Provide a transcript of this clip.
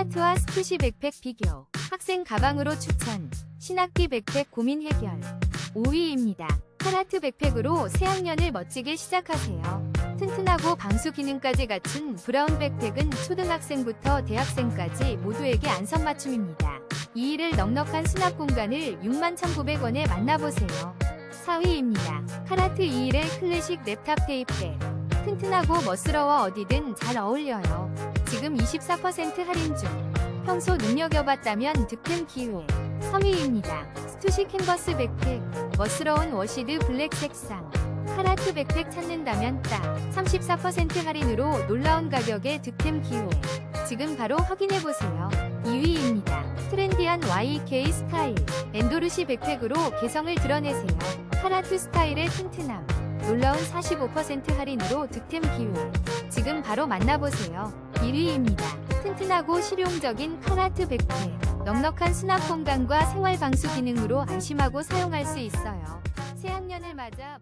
카라트와 스투시 백팩 비교. 학생 가방으로 추천. 신학기 백팩 고민 해결. 5위입니다. 카라트 백팩으로 새학년을 멋지게 시작하세요. 튼튼하고 방수 기능까지 갖춘 브라운 백팩은 초등학생부터 대학생까지 모두에게 안성맞춤입니다. 2위를 넉넉한 수납 공간을 61,900원에 만나보세요. 4위입니다. 카라트 2일의 클래식 랩탑 테이프백. 튼튼하고 멋스러워 어디든 잘 어울려요. 지금 24% 할인 중. 평소 눈여겨봤다면 득템 기회. 3위입니다. 스투시 캔버스 백팩. 멋스러운 워시드 블랙 색상. 카라트 백팩 찾는다면 딱 34% 할인으로 놀라운 가격에 득템 기회. 지금 바로 확인해보세요. 2위입니다. 트렌디한 YK 스타일. 엔도르시 백팩으로 개성을 드러내세요. 카라트 스타일의 튼튼함. 놀라운 45% 할인으로 득템 기회. 지금 바로 만나보세요. 1위입니다. 튼튼하고 실용적인 카라트 백팩. 넉넉한 수납 공간과 생활 방수 기능으로 안심하고 사용할 수 있어요. 새학년을 맞아